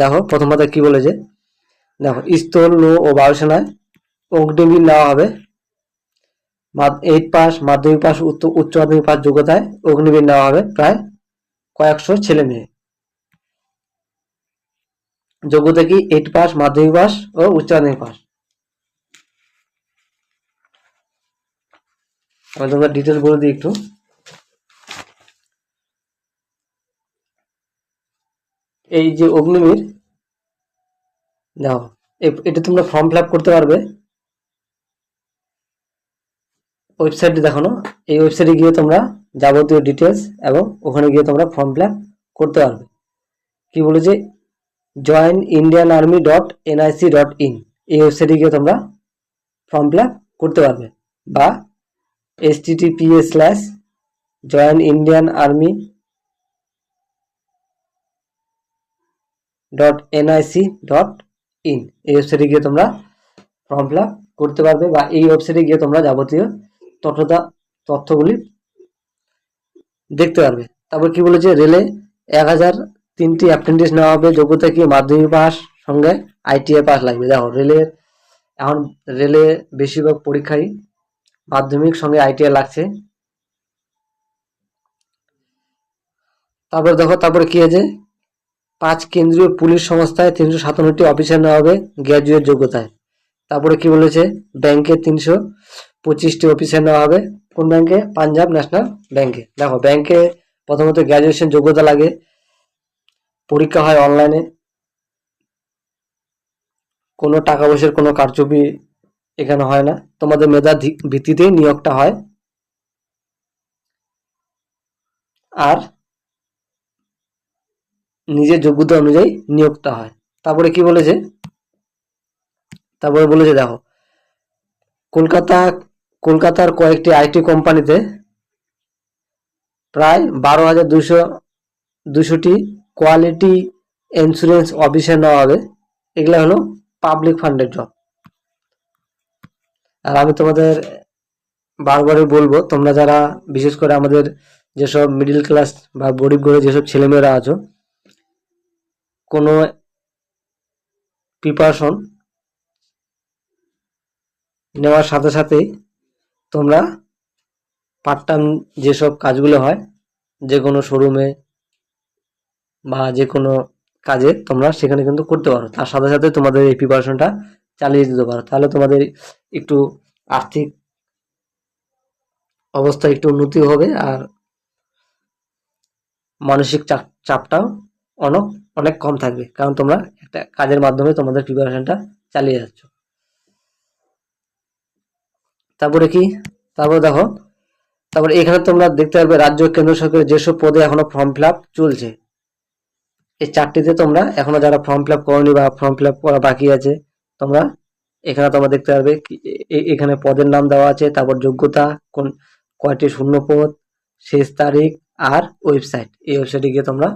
দেখো প্রথম কথা কি বলেছে দেখো, স্থল নৌ ও বায়ুসেনায় অগ্নিবীর নেওয়া হবে। এইট পাস, মাধ্যমিক পাস উচ্চ মাধ্যমিক পাস যোগ্যতায় অগ্নিবীর নেওয়া হবে প্রায় কয়েকশো ছেলে মেয়ে। যোগ্যতা কি? এইট পাস, মাধ্যমিক পাস ও উচ্চ মাধ্যমিক পাস। আমি তোমাকে ডিটেলস বলে দিই একটু। এই যে অগ্নিবীর দেখো এ- এটা তোমরা ফর্ম ফিল করতে পারবে। ওয়েবসাইটে দেখানো এই ওয়েবসাইটে গিয়ে তোমরা যাবতীয় ডিটেলস এবং ওখানে গিয়ে তোমরা ফর্ম ফিল করতে পারবে। কি বলেছে join Indian army dot N I C dot ওয়েবসাইটে গিয়ে তোমরা ফর্ম ফিল করতে পারবে। বা S slash join Indian army dot N I C dot ওয়েবসাইটে গিয়ে তোমরা ফর্ম ফিল করতে পারবে বা এই ওয়েবসাইটে গিয়ে তোমরা যাবতীয় তথ্যতা তথ্যগুলি দেখতে পারবে। তারপর কি বলেছে? রেলে এক হাজার তিনটি অ্যাপ্রেন্টিস নেওয়া হবে। যোগ্যতা কি? মাধ্যমিক পাস সঙ্গে আইটিআই পাস লাগবে। দেখো রেলের এখন রেলে বেশিরভাগ পরীক্ষায় মাধ্যমিক সঙ্গে আইটিআই লাগছে। তারপর দেখো, তারপরে কি আছে? পাঁচ কেন্দ্রীয় পুলিশ সংস্থায় তিনশো সাতান্নটি অফিসার নেওয়া হবে গ্র্যাজুয়েট যোগ্যতায়। তারপরে কি বলেছে? ব্যাংকে তিনশো পঁচিশটি অফিসার নেওয়া হবে। কোন ব্যাংকে? পাঞ্জাব ন্যাশনাল ব্যাংকে। দেখো, ব্যাংকে প্রথমত গ্র্যাজুয়েশন যোগ্যতা লাগে। পরীক্ষা হয় অনলাইনে। কোনো টাকা পয়সার কোনো কারচুপি এখানে হয় না। তোমাদের মেধা ভিত্তিতেই নিয়োগটা হয়। আর নিজের যোগ্যতা অনুযায়ী নিয়োগটা হয়। তারপরে কি বলেছে? তারপরে বলেছে, দেখো, কলকাতা, কলকাতার কয়েকটি আইটি কোম্পানিতে প্রায় বারো হাজার দুশো দুশোটি কোয়ালিটি ইন্স্যুরেন্স অফিসার নেওয়া হবে। এগুলো হলো পাবলিক ফান্ডেড জব আর আমি তোমাদের বারবারই বলব, তোমরা যারা, বিশেষ করে আমাদের যেসব মিডিল ক্লাস বা গরিব ঘরে যেসব ছেলেমেয়েরা আছো কোনো প্রিপারেশন নেওয়ার সাথে সাথেই তোমরা পার্ট টাইম যেসব কাজগুলো হয়, যে কোনো শোরুমে বা যে কোনো কাজে তোমরা সেখানে কিন্তু করতে পারো। তার সাথে সাথে তোমাদের এই প্রিপারেশনটা চালিয়ে দিতে পারো। তাহলে তোমাদের একটু আর্থিক অবস্থা একটু উন্নতি হবে আর মানসিক চাপ, চাপটাও অনেক অনেক কম থাকবে, কারণ তোমরা একটা কাজের মাধ্যমে তোমাদের প্রিপারেশনটা চালিয়ে যাচ্ছ। তারপরে কি? তারপরে দেখো, তারপরে এখানে তোমরা দেখতে পারবে রাজ্য কেন্দ্র সরকারের যেসব পদে এখনও ফর্ম ফিল চলছে, এই চারটিতে তোমরা এখনও যারা ফর্ম ফিল করনি বা ফর্ম ফিল করা বাকি আছে, তোমরা এখানে তোমরা দেখতে পারবে এখানে পদের নাম দেওয়া আছে, তারপর যোগ্যতা, কোন, কয়টি শূন্য পদ, শেষ তারিখ আর ওয়েবসাইট এই ওয়েবসাইটে গিয়ে তোমরা